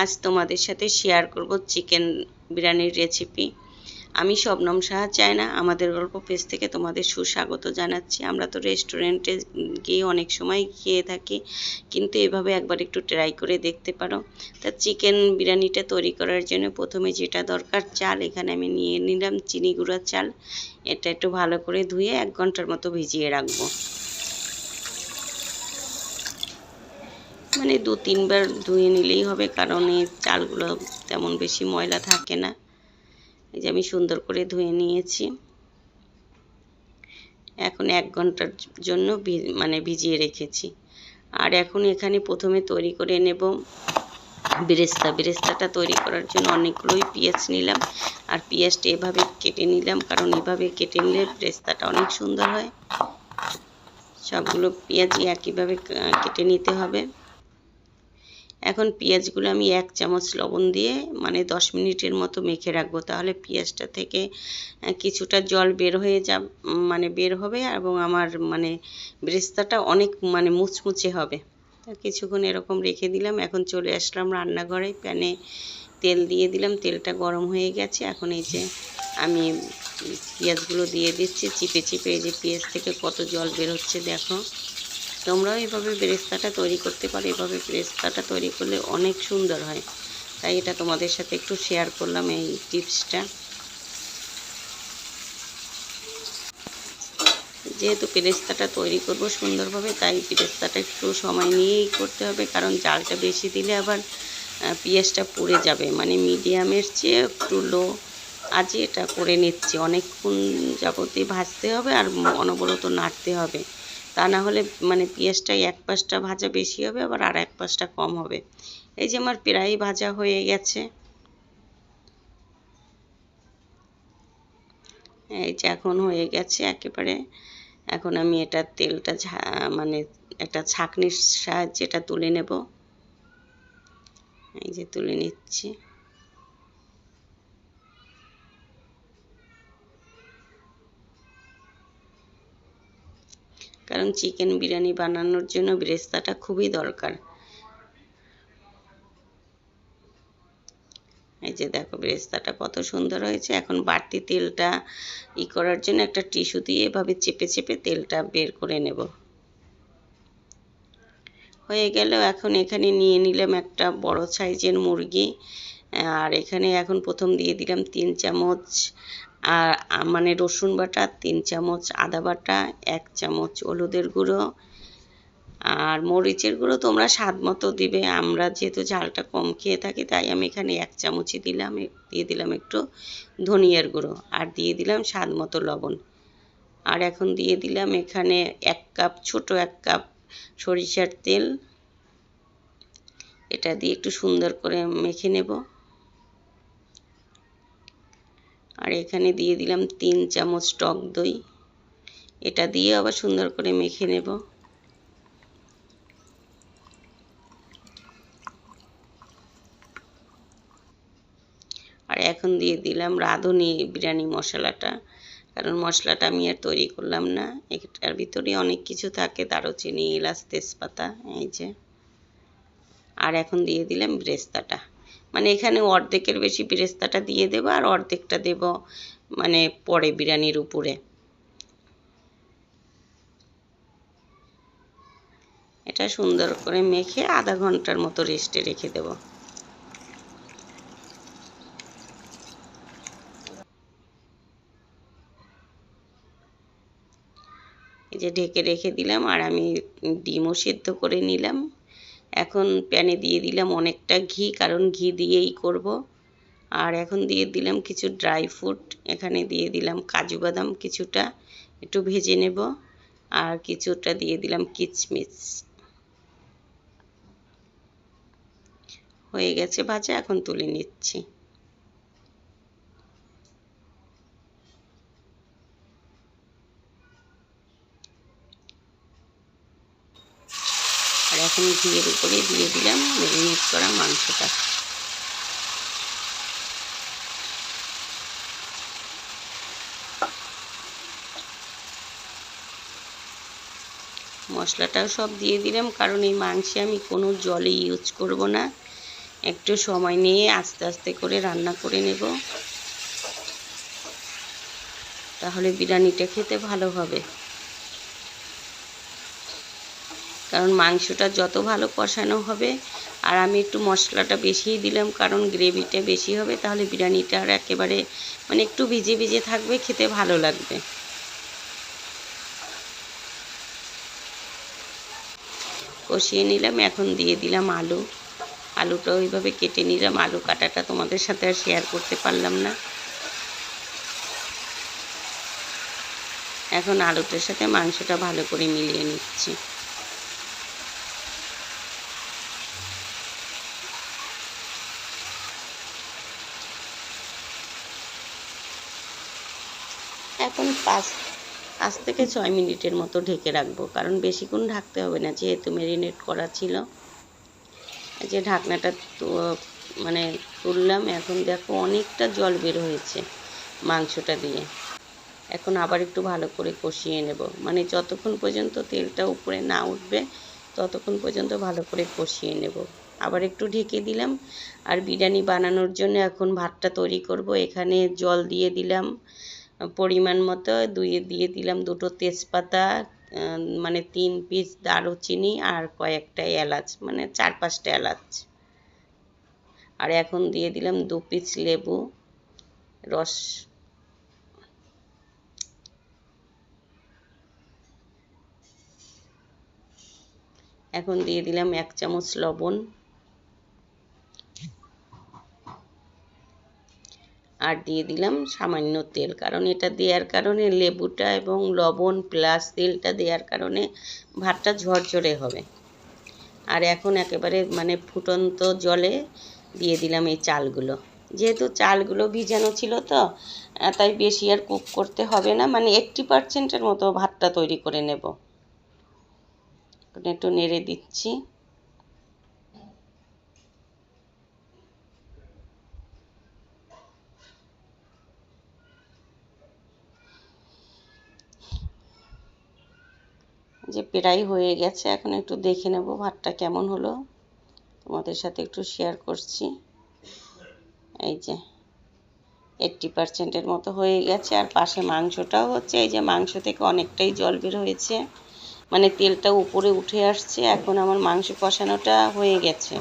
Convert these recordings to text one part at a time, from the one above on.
আজ তোমাদের সাথে শেয়ার করব চিকেন বিরিয়ানির রেসিপি আমি শবনম সাহা চাই না, আমাদের গল্প পেজ থেকে তোমাদের সুস্বাগত জানাচ্ছি। আমরা তো রেস্টুরেন্টে গিয়ে অনেক সময় খেয়ে থাকি, কিন্তু এভাবে একবার একটু ট্রাই করে দেখতে পারো। তা চিকেন বিরিয়ানিটা তৈরি করার জন্য প্রথমে যেটা দরকার চাল, এখানে আমি নিয়ে নিলাম চিনি গুঁড়ার চাল। এটা একটু ভালো করে ধুয়ে এক ঘণ্টার মতো ভিজিয়ে রাখব। মানে দু তিনবার ধুয়ে নিলেই হবে, কারণ এই চালগুলো তেমন বেশি ময়লা থাকে না। এই যে আমি সুন্দর করে ধুয়ে নিয়েছি। এখন এক ঘণ্টার জন্য মানে ভিজিয়ে রেখেছি। আর এখন এখানে প্রথমে তৈরি করে নেব বেরেস্তা। বেরেস্তাটা তৈরি করার জন্য অনেকগুলোই পেঁয়াজ নিলাম। আর পেঁয়াজটা এভাবে কেটে নিলাম, কারণ এভাবে কেটে নিলে বেরেস্তাটা অনেক সুন্দর হয়। সবগুলো পেঁয়াজই একইভাবে কেটে নিতে হবে। এখন পেঁয়াজগুলো আমি এক চামচ লবণ দিয়ে মানে দশ মিনিটের মতো মেখে রাখব। তাহলে পেঁয়াজটা থেকে কিছুটা জল বের হয়ে যা মানে বের হবে এবং আমার মানে বেরেস্তাটা অনেক মানে মুচমুচে হবে। কিছুক্ষণ এরকম রেখে দিলাম। এখন চলে আসলাম রান্নাঘরে। প্যানে তেল দিয়ে দিলাম। তেলটা গরম হয়ে গেছে। এখন এই যে আমি পেঁয়াজগুলো দিয়ে দিচ্ছি। চিপে চিপে এই যে পেঁয়াজ থেকে কত জল বের হচ্ছে দেখো। তোমরাও এভাবে বেরেস্তাটা তৈরি করতে পারো। এভাবে বেরেস্তাটা তৈরি করলে অনেক সুন্দর হয়। তাই এটা তোমাদের সাথে একটু শেয়ার করলাম এই টিপসটা যেহেতু পেরেস্তাটা তৈরি করব সুন্দরভাবে, তাই পেরেস্তাটা একটু সময় নিয়েই করতে হবে। কারণ জালটা বেশি দিলে আবার পেঁয়াজটা পুড়ে যাবে। মানে মিডিয়ামের চেয়ে একটু লো আজই এটা করে নিচ্ছি। অনেকক্ষণ যাবতীয় ভাজতে হবে আর অনবরত নাড়তে হবে। তা না হলে মানে পেঁয়াজটা এক পাশটা ভাজা বেশি হবে, আবার আর এক পাশটা কম হবে। এই যে আমার প্রায় ভাজা হয়ে গেছে। এই যে এখন হয়ে গেছে একেবারে। এখন আমি এটা তেলটা মানে একটা ছাঁকনির সাহায্যে এটা তুলে নেব। এই যে তুলে নিচ্ছি। কারণ চিকেন বিরিয়ানি বানানোর জন্য বেরেস্তাটা খুবই দরকার। এই যে দেখো বেরেস্তাটা কত সুন্দর হয়েছে। এখন বাড়তি তেলটা ই করার জন্য একটা টিস্যু দিয়ে এভাবে চেপে চেপে তেলটা বের করে নেব। হয়ে গেল, এখন এখানে নিয়ে নিলাম একটা বড় সাইজের মুরগি। আর এখানে এখন প্রথম দিয়ে দিলাম তিন চামচ আর মানে রসুন বাটা তিন চামচ, আদা বাটা এক চামচ, হলুদের গুঁড়ো আর মরিচের গুঁড়ো তোমরা স্বাদ মতো দিবে। আমরা যেহেতু ঝালটা কম খেয়ে থাকি, তাই আমি এখানে এক চামচই দিলাম। দিয়ে দিলাম একটু ধনিয়ার গুঁড়ো আর দিয়ে দিলাম স্বাদ মতো লবণ। আর এখন দিয়ে দিলাম এখানে এক কাপ, ছোট এক কাপ সরিষার তেল। এটা দিয়ে একটু সুন্দর করে মেখে নেব। আর এখানে দিয়ে দিলাম তিন চামচ টক দই। এটা দিয়ে আবার সুন্দর করে মেখে নেব। আর এখন দিয়ে দিলাম রাঁধুনি বিরিয়ানি মশলাটা। কারণ মশলাটা আমি আর তৈরি করলাম না। এটার ভিতরে অনেক কিছু থাকে, দারুচিনি, এলাচ, তেজপাতা, এই যে। আর এখন দিয়ে দিলাম ব্রেস্তাটা। মানে এখানে অর্ধেকের বেশি বেরেস্তাটা দিয়ে দেবো আর অর্ধেকটা দেব মানে পরে বিরিয়ানির উপরে। এটা সুন্দর করে মেখে আধা ঘণ্টার মতো রেস্টে রেখে দেব। এই যে ঢেকে রেখে দিলাম আর আমি ডিমও সিদ্ধ করে নিলাম। এখন প্যানে দিয়ে দিলাম অনেকটা ঘি, কারণ ঘি দিয়েই করব। আর এখন দিয়ে দিলাম কিছু ড্রাই ফ্রুট এখানে দিয়ে দিলাম কাজু বাদাম কিছুটা, একটু ভেজে নেব। আর কিছুটা দিয়ে দিলাম কিচমিচ। হয়ে গেছে ভাজা, এখন তুলে নিচ্ছি। এখন ঘিয়ের উপরে দিয়ে দিলাম ম্যারিনেট করা মাংসটা। মশলাটাও সব দিয়ে দিলাম, কারণ এই মাংসে আমি কোনো জলে ইউজ করব না। একটু সময় নিয়ে আস্তে আস্তে করে রান্না করে নেব। তাহলে বিরিয়ানিটা খেতে ভালো হবে। কারণ মাংসটা যত ভালো কষানো হবে, আর আমি একটু মশলাটা বেশিই দিলাম, কারণ গ্রেভিটা বেশি হবে, তাহলে বিরিয়ানিটা আর একেবারে মানে একটু ভিজে ভিজে থাকবে, খেতে ভালো লাগবে। কষিয়ে নিলাম, এখন দিয়ে দিলাম আলু। আলুটা ওইভাবে কেটে নিলাম, আলু কাটাটা তোমাদের সাথে আর শেয়ার করতে পারলাম না। এখন আলুটার সাথে মাংসটা ভালো করে মিলিয়ে নিচ্ছি। এখন পাঁচ পাঁচ থেকে ছয় মিনিটের মতো ঢেকে রাখব। কারণ বেশিক্ষণ ঢাকতে হবে না, যেহেতু ম্যারিনেট করা ছিল। যে ঢাকনাটা মানে তুললাম, এখন দেখো অনেকটা জল বের হয়েছে মাংসটা দিয়ে। এখন আবার একটু ভালো করে কষিয়ে নেব। মানে যতক্ষণ পর্যন্ত তেলটা উপরে না উঠবে, ততক্ষণ পর্যন্ত ভালো করে কষিয়ে নেব। আবার একটু ঢেকে দিলাম। আর বিরিয়ানি বানানোর জন্য এখন ভাতটা তৈরি করব। এখানে জল দিয়ে দিলাম। পরিমাণ মতো দুই দিয়ে দিলাম দুটো তেজপাতা মানে তিন পিস দারুচিনি আর কয়েকটা এলাচ মানে চার পাঁচটা এলাচ। আর এখন দিয়ে দিলাম দু পিস লেবু, রস। এখন দিয়ে দিলাম এক চামচ লবণ। আর দিয়ে দিলাম সামান্য তেল। কারণ এটা দেওয়ার কারণে লেবুটা এবং লবণ প্লাস তেলটা দেওয়ার কারণে ভাতটা ঝরঝরে হবে। আর এখন একেবারে মানে ফুটন্ত জলে দিয়ে দিলাম এই চালগুলো। যেহেতু চালগুলো ভিজানো ছিল তো তাই বেশি আর কুক করতে হবে না। মানে এইট্টি পারসেন্টের মতো ভাতটা তৈরি করে নেব। একটু নেড়ে দিচ্ছি যে প্রায় হয়ে গেছে। এখন একটু দেখে নেব ভাতটা কেমন হলো। তোমাদের সাথে একটু শেয়ার করছি। এই যে এইট্টি পারসেন্টের মতো হয়ে গেছে। আর পাশে মাংসটাও হচ্ছে, এই যে মাংস থেকে অনেকটাই জল বের হয়েছে। মানে তেলটা উপরে উঠে আসছে, এখন আমার মাংস কষানোটা হয়ে গেছে।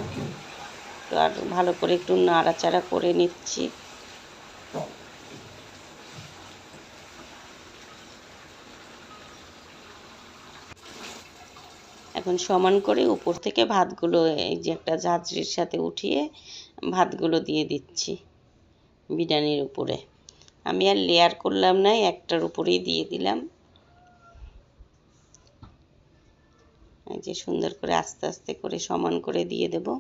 তো আর ভালো করে একটু নাড়াচাড়া করে নিচ্ছি। এখন সমান করে উপর থেকে ভাতগুলো, এই যে একটা ঝাঁঝরির সাথে উঠিয়ে ভাতগুলো দিয়ে দিচ্ছি বিরিয়ানির উপরে। আমি আর লেয়ার করলাম না, একটার উপরেই দিয়ে দিলাম। এই যে সুন্দর করে আস্তে আস্তে করে সমান করে দিয়ে দেবো।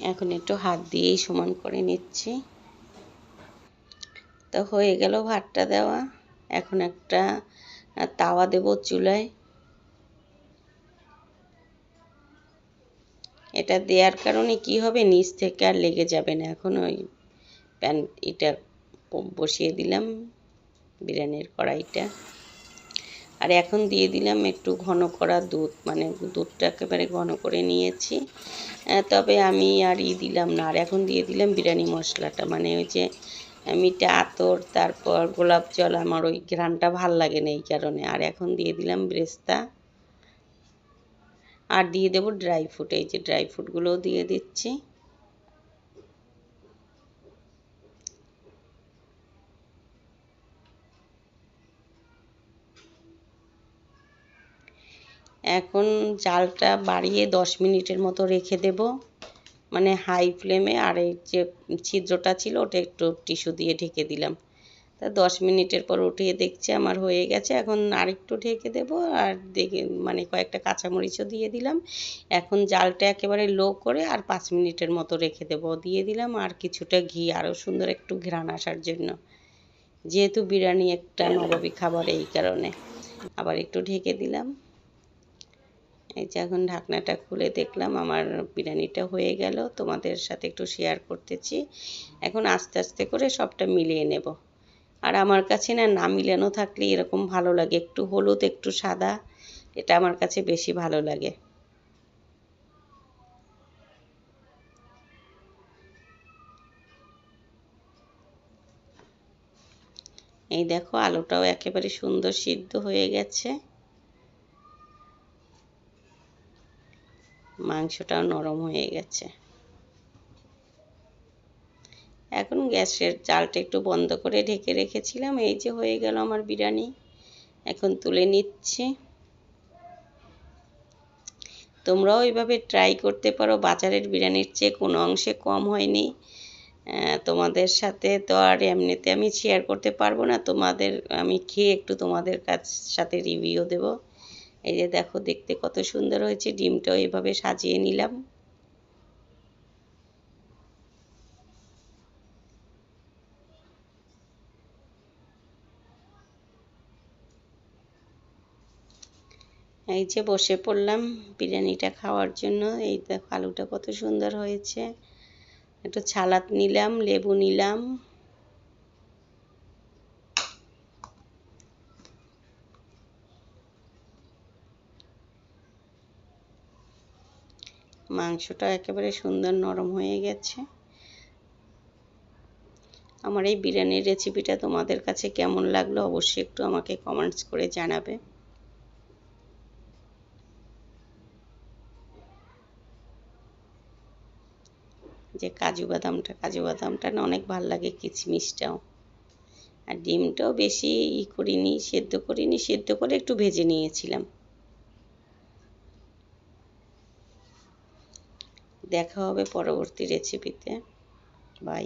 এখন একটু হাত দিয়েই সমান করে নিচ্ছি। তো হয়ে গেল ভাতটা দেওয়া। এখন একটা তাওয়া দেব চুলায়। এটা দেওয়ার কারণে কি হবে? নিচ থেকে আর লেগে যাবে না। এখন ওই প্যান, এটা বসিয়ে দিলাম বিরিয়ানির কড়াইটা। আর এখন দিয়ে দিলাম একটু ঘন করা দুধ মানে দুধটা একেবারে ঘন করে নিয়েছি। তবে আমি আর ই দিলাম না, আর এখন দিয়ে দিলাম বিরিয়ানি মশলাটা মানে ওই যে মিঠা আতর, তারপর গোলাপ জল, আমার ওই ঘ্রানটা ভালো লাগে না এই কারণে। আর এখন দিয়ে দিলাম ব্রেস্তা। আর দিয়ে দেবো ড্রাই ফ্রুট, এই যে ড্রাই ফ্রুটগুলোও দিয়ে দিচ্ছি। এখন জালটা বাড়িয়ে দশ মিনিটের মতো রেখে দেব। মানে হাই ফ্লেমে আর এই যে ছিদ্রটা ছিল ওটা একটু টিস্যু দিয়ে ঢেকে দিলাম। তা দশ মিনিটের পর উঠিয়ে দেখছি আমার হয়ে গেছে। এখন আরেকটু ঢেকে দেব আর দেখে মানে কয়েকটা কাঁচামরিচও দিয়ে দিলাম। এখন জালটা একেবারে লো করে আর পাঁচ মিনিটের মতো রেখে দেব। দিয়ে দিলাম আর কিছুটা ঘি, আরও সুন্দর একটু ঘ্রাণ আসার জন্য। যেহেতু বিরিয়ানি একটা নবাবী খাবার এই কারণে। আবার একটু ঢেকে দিলাম। এই যে এখন ঢাকনাটা খুলে দেখলাম, আমার বিরিয়ানিটা হয়ে গেল। তোমাদের সাথে একটু শেয়ার করতেছি। এখন আস্তে আস্তে করে সবটা মিলিয়ে নেব। আর আমার কাছে না না মিলানো থাকলে এরকম ভালো লাগে। একটু হলুদ, একটু সাদা, এটা আমার কাছে বেশি ভালো লাগে। এই দেখো, আলুটাও একেবারে সুন্দর সিদ্ধ হয়ে গেছে। মাংসটাও নরম হয়ে গেছে। এখন গ্যাসের জালটা একটু বন্ধ করে ঢেকে রেখেছিলাম, এই যে হয়ে গেল আমার বিরিয়ানি। এখন তুলে নিচ্ছি। তোমরাও এইভাবে ট্রাই করতে পারো, বাজারের বিরিয়ানির চেয়ে কোনো অংশে কম হয়নি। তোমাদের সাথে তো আর এমনিতে আমি শেয়ার করতে পারব না, তোমাদের আমি খেয়ে একটু তোমাদের কাছ, সাথে রিভিউ দেব। এই যে দেখো, দেখতে কত সুন্দর হয়েছে। ডিমটাও এভাবে সাজিয়ে নিলাম। এই যে বসে পড়লাম বিরিয়ানিটা খাওয়ার জন্য। এই দেখো, আলুটা কত সুন্দর হয়েছে। একটু ছালাদ নিলাম, লেবু নিলাম। মাংসটা একেবারে সুন্দর নরম হয়ে গেছে। আমার এই বিরিয়ানির রেসিপিটা তোমাদের কাছে কেমন লাগল অবশ্যই একটু আমাকে কমেন্টস করে জানাবে। যে কাজু বাদামটা কাজু বাদামটা না অনেক ভালো লাগে কিচমিচটাও। আর ডিমটাও বেশি ই করিনি, সেদ্ধ করিনি, সেদ্ধ করে একটু ভেজে নিয়েছিলাম। দেখা হবে পরবর্তী রেসিপিতে বাই